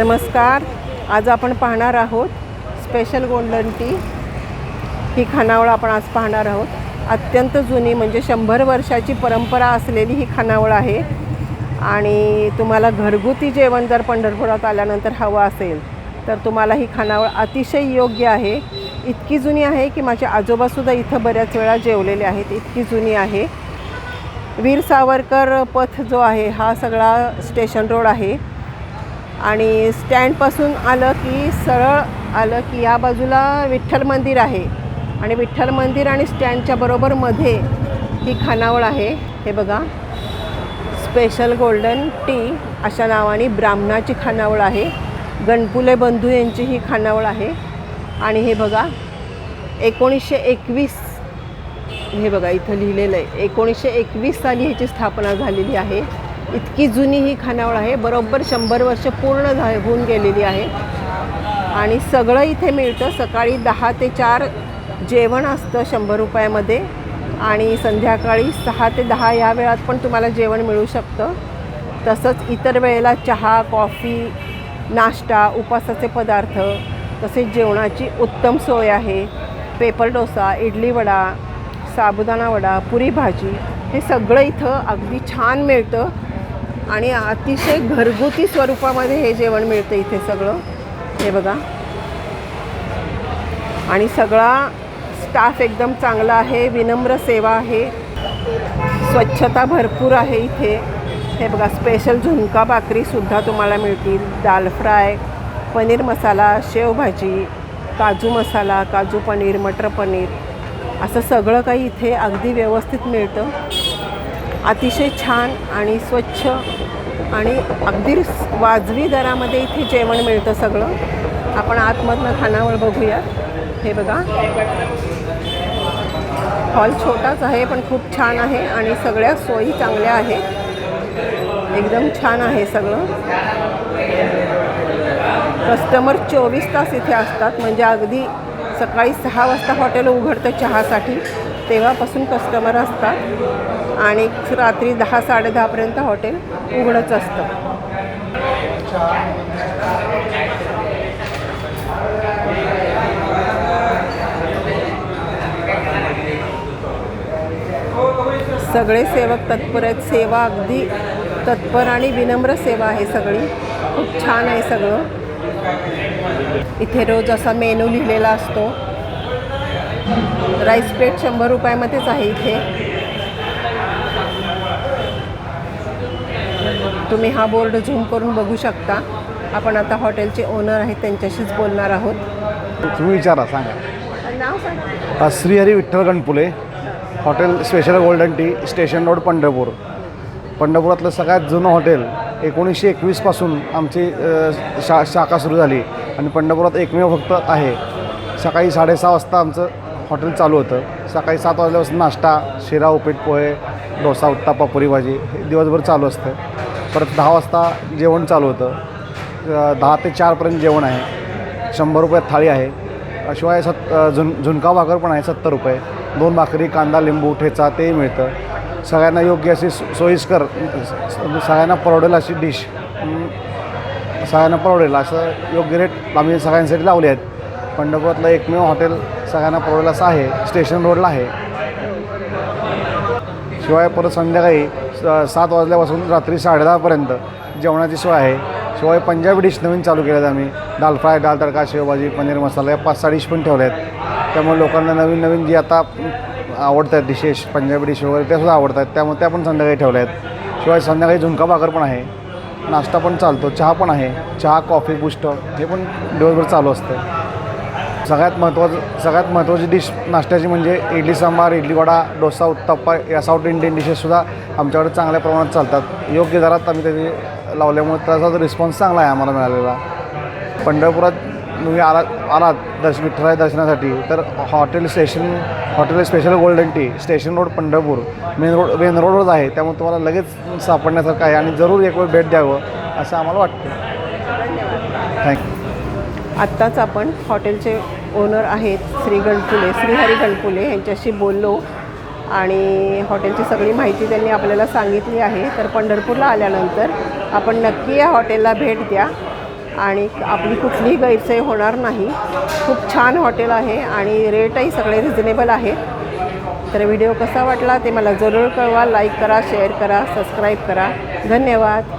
नमस्कार आज आपण पाहणार आहोत स्पेशल गोल्डन टी ही खानावळ आपण आज पाहणार आहोत. अत्यंत जुनी म्हणजे शंभर वर्षाची परंपरा असलेली ही खानावळ आहे. आणि तुम्हाला घरगुती जेवण जर पंढरपुरात आल्यानंतर हवं असेल तर तुम्हाला ही खानावळ अतिशय योग्य आहे. इतकी जुनी आहे की माझे आजोबासुद्धा इथं बऱ्याच वेळा जेवलेले आहेत. इतकी जुनी आहे. वीर सावरकर पथ जो आहे हा सगळा स्टेशन रोड आहे. आणि स्टँडपासून आलं की सरळ आलं की या बाजूला विठ्ठल मंदिर आहे. आणि विठ्ठल मंदिर आणि स्टँडच्या बरोबर मध्ये ही खानावळ आहे. हे बघा. स्पेशल गोल्डन टी अशा नावाने ब्राह्मणाची खानावळ आहे. गणपुले बंधू यांची ही खानावळ आहे. आणि हे बघा. एकोणीसशे एकवीस. हे बघा इथं लिहिलेलं आहे. एकोणीसशे एकवीस साली ह्याची स्थापना झालेली आहे. इतकी जुनी ही खानावळ आहे. बरोबर शंभर वर्ष पूर्ण झा होऊन गेलेली आहे. आणि सगळं इथे मिळतं. सकाळी दहा ते चार जेवण असतं शंभर रुपयामध्ये. आणि संध्याकाळी सहा ते दहा या वेळात पण तुम्हाला जेवण मिळू शकतं. तसंच इतर वेळेला चहा कॉफी नाश्ता उपासाचे पदार्थ तसेच जेवणाची उत्तम सोय आहे. पेपर डोसा इडली वडा साबुदाणा वडा पुरी भाजी हे सगळं इथं अगदी छान मिळतं. आणि अतिशय घरगुती स्वरूपामध्ये हे जेवण मिळतं इथे सगळं. हे बघा. आणि सगळा स्टाफ एकदम चांगला आहे विनम्र सेवा आहे. स्वच्छता भरपूर आहे इथे. हे बघा स्पेशल झुणका भाकरीसुद्धा तुम्हाला मिळतील. दाल फ्राय पनीर मसाला शेवभाजी काजू मसाला काजू पनीर मटर पनीर. असं सगळं काही इथे अगदी व्यवस्थित मिळतं. अतिशय छान आणि स्वच्छ आणि अगदी वाजवी दरामध्ये इथे जेवण मिळतं सगळं. आपण आतमधनं खानावळ बघूया हे बघा. हॉल छोटाच आहे पण खूप छान आहे आणि सगळ्या सोयी चांगल्या आहेत. एकदम छान आहे सगळं. कस्टमर चोवीस तास इथे असतात म्हणजे अगदी सकाळी सहा वाजता हॉटेल उघडतं चहासाठी. तेव्हापासून कस्टमर असतात. आणि रात्री दहा साडेदहापर्यंत हॉटेल उघडंच असतं. सगळे सेवक तत्पर आहेत. सेवा अगदी तत्पर आणि विनम्र सेवा आहे सगळी. खूप छान आहे सगळं. इथे रोज असा मेनू लिहिलेला असतो. राईस प्लेट शंभर रुपयामध्येच आहे इथे. तुम्ही हा बोर्ड झूम करून बघू शकता. आपण आता हॉटेलचे ओनर आहेत त्यांच्याशीच बोलणार आहोत. तुम्ही विचारा सांगा. नाव सांगा. हा Shrihari Vitthal Ganpule hotel special golden tea station road Pandharpur. पंढरपुरातलं सगळ्यात जुनं हॉटेल एकोणीसशे एकवीसपासून आमची अ, शा शाखा सुरू झाली आणि पंढरपुरात एकमेव फक्त आहे. सकाळी साडेसहा वाजता आमचं हॉटेल चालू होतं. सकाळी सात वाजल्यापासून नाश्ता शिरा उपीट पोहे डोसा उत्तापा पुरी भाजी हे दिवसभर चालू असतं. परत दहा वाजता जेवण चालू होतं. दहा ते चारपर्यंत जेवण आहे. शंभर रुपयात थाळी आहे. शिवाय सत् झुन झुणका भाकर पण आहे सत्तर रुपये. दोन भाकरी कांदा लिंबू ठेचा तेही मिळतं. सगळ्यांना योग्य अशी सोयीस्कर सगळ्यांना परवडेल अशी डिश. सगळ्यांना परवडेल असं योग्य रेट आम्ही सगळ्यांसाठी लावले आहेत. पंढरपुरातलं एकमेव हॉटेल सगळ्यांना परवडेल असं आहे. स्टेशन रोडला आहे. शिवाय परत संध्याकाळी स- सात वाजल्यापासून रात्री साडेदहापर्यंत जेवणाची सोय आहे. शिवाय पंजाबी डिश नवीन चालू केल्यात आम्ही. दाल फ्राय दाल तडका शेवभाजी पनीर मसाला या पाच सहा डिश पण ठेवल्या आहेत त्यामुळे लोकांना नवीन नवीन जी आता आवडत आहेत डिशेस पंजाबी डिश वगैरे त्या सुद्धा आवडत आहेत त्यामुळे त्या पण संध्याकाळी ठेवल्या आहेत शिवाय संध्याकाळी झुणका भाकर पण आहे. नाश्ता पण चालतो. चहा पण आहे. चहा कॉफी बुस्ट हे पण दिवसभर चालू असतं. सगळ्यात महत्त्वाचं सगळ्यात महत्त्वाची डिश नाश्त्याची म्हणजे इडली सांबार इडली वडा डोसा उत्तप्पा या साऊथ इंडियन डिशेससुद्धा आमच्याकडे चांगल्या प्रमाणात चालतात. योग्य दरात आम्ही त्याची लावल्यामुळे त्याचा रिस्पॉन्स चांगला आहे आम्हाला मिळालेला. पंढरपुरात तुम्ही आला आलात दर्श विठ्ठलाय दर्शनासाठी तर hotel station hotel special golden tea station road Pandharpur main road main रोडवरच आहे. त्यामुळे तुम्हाला लगेच सापडण्यासारखं आहे आणि जरूर एक वेळ भेट द्यावं असं आम्हाला वाटतं. थँक्यू आत्ताच आपण हॉटेलचे ओनर आहेत श्री गणपुले श्रीहरी गणपुले यांच्याशी बोललो आणि हॉटेलची सगळी माहिती त्यांनी आपल्याला सांगितली आहे. तर पंढरपूरला आल्यानंतर आपण नक्की या हॉटेलला भेट द्या आणि आपली कुठलीही गैरसोय होणार नाही. खूप छान हॉटेल आहे आणि रेटही सगळे रिजनेबल आहेत. तर व्हिडिओ कसा वाटला ते मला जरूर कळवा लाईक करा शेअर करा सबस्क्राईब करा. धन्यवाद.